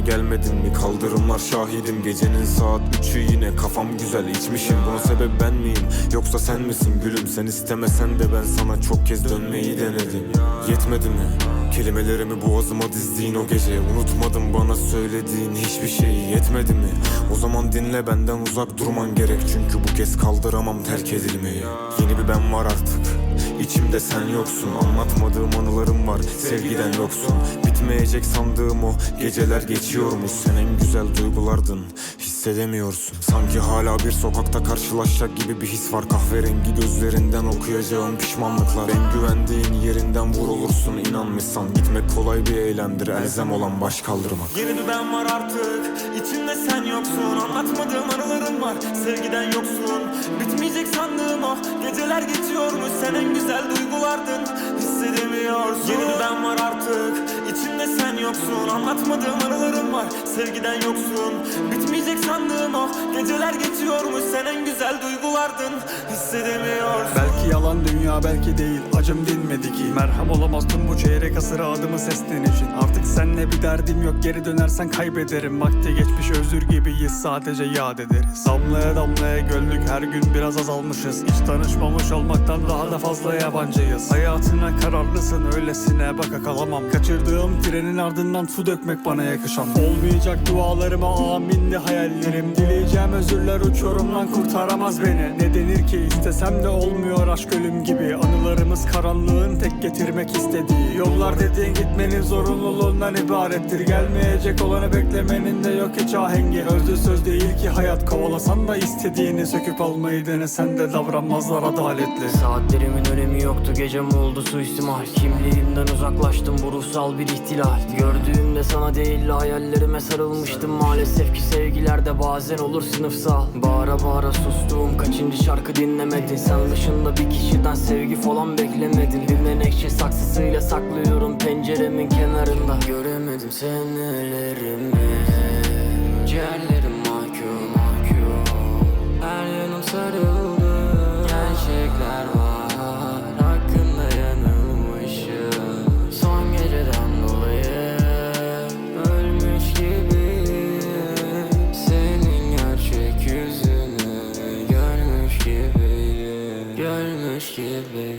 gelmedin mi? Kaldırımlar şahidim. Gecenin saat üçü yine. Kafam güzel içmişim. Buna sebep ben miyim? Yoksa sen misin? Gülüm Sen istemesen de ben sana çok kez dönmeyi denedim. Yetmedi mi? Kelimelerimi boğazıma dizdiğin o gece. Unutmadım bana söylediğin hiçbir şey. Yetmedi mi? O zaman dinle benden uzak durman gerek. Çünkü bu kez kaldıramam terk edilmeyi. Yeni bir ben var artık İçimde sen yoksun Anlatmadığım anılarım var Sevgiden yoksun. Bitmeyecek sandığım o Geceler geçiyormuş Sen en güzel duygulardın Hissedemiyorsun. Sanki hala bir sokakta karşılaşacak gibi bir his var. Kahverengi gözlerinden okuyacağım pişmanlıklar. En güvendiğin yerinden vurulursun inanmışsan. Gitmek kolay bir eylemdir elzem olan baş kaldırmak Yeni ben var artık İçimde sen yoksun. Anlatmadığım anılarım var Sevgiden yoksun. Bitmeyecek sandığım o Geceler geçiyormuş Sen en güzel duygulardın Hissedemiyorsun. Yeni ben var artık. İçimde sen yoksun. Anlatmadığım anılarım var. Sevgiden yoksun. Bitmeyecek sandığım o. Geceler geçiyormuş. Sen en güzel duygulardın Hissedemiyorsun. Belki yalan dünya belki değil acım dinmedi ki. Merham olamaz tüm bu çeyrek asırı adımı seslenişin Artık senle bir derdim yok geri dönersen kaybederim. Vakti geçmiş özür gibiyiz sadece yad ederiz. Damlaya damlaya göldük her gün biraz azalmışız. Hiç tanışmamış olmaktan daha da fazla yabancıyız. Hayatına kararlısın öylesine baka kalamam. Kaçırdığım trenin ardından su dökmek bana yakışan. Olmayacak dualarıma amin de hayallerim. Dileyeceğim özürler uçurumdan kurtaramaz beni Ne denir ki istesem de olmuyor aşk ölüm gibi. Anılarımız karanlığın tek getirmek istediği. Yollar dediğin gitmenin zorunluluğundan ibarettir. Gelmeyecek olanı beklemenin de yok hiç ahengi. Özlü söz değil ki hayat. Kovalasan da istediğini Söküp almayı denesen de davranmazlar adaletli. Saatlerimin önemi yoktu gecem oldu suistimal. Kimliğimden uzaklaştım bu ruhsal bir ihtilal. Gördüğümde sana değil hayallerime sarılmıştım. Maalesef ki sevgilerde bazen olur sınıfsal. Bağıra bağıra sustuğum kaçıncı şarkı dinlemedin. Sen dışında bir kişiden sevgi falan beklemedin. Bir menekşe saksısıyla saklıyorum penceremin kenarında. Göremedim senelerimi Ciğerlerim Görmüş gibi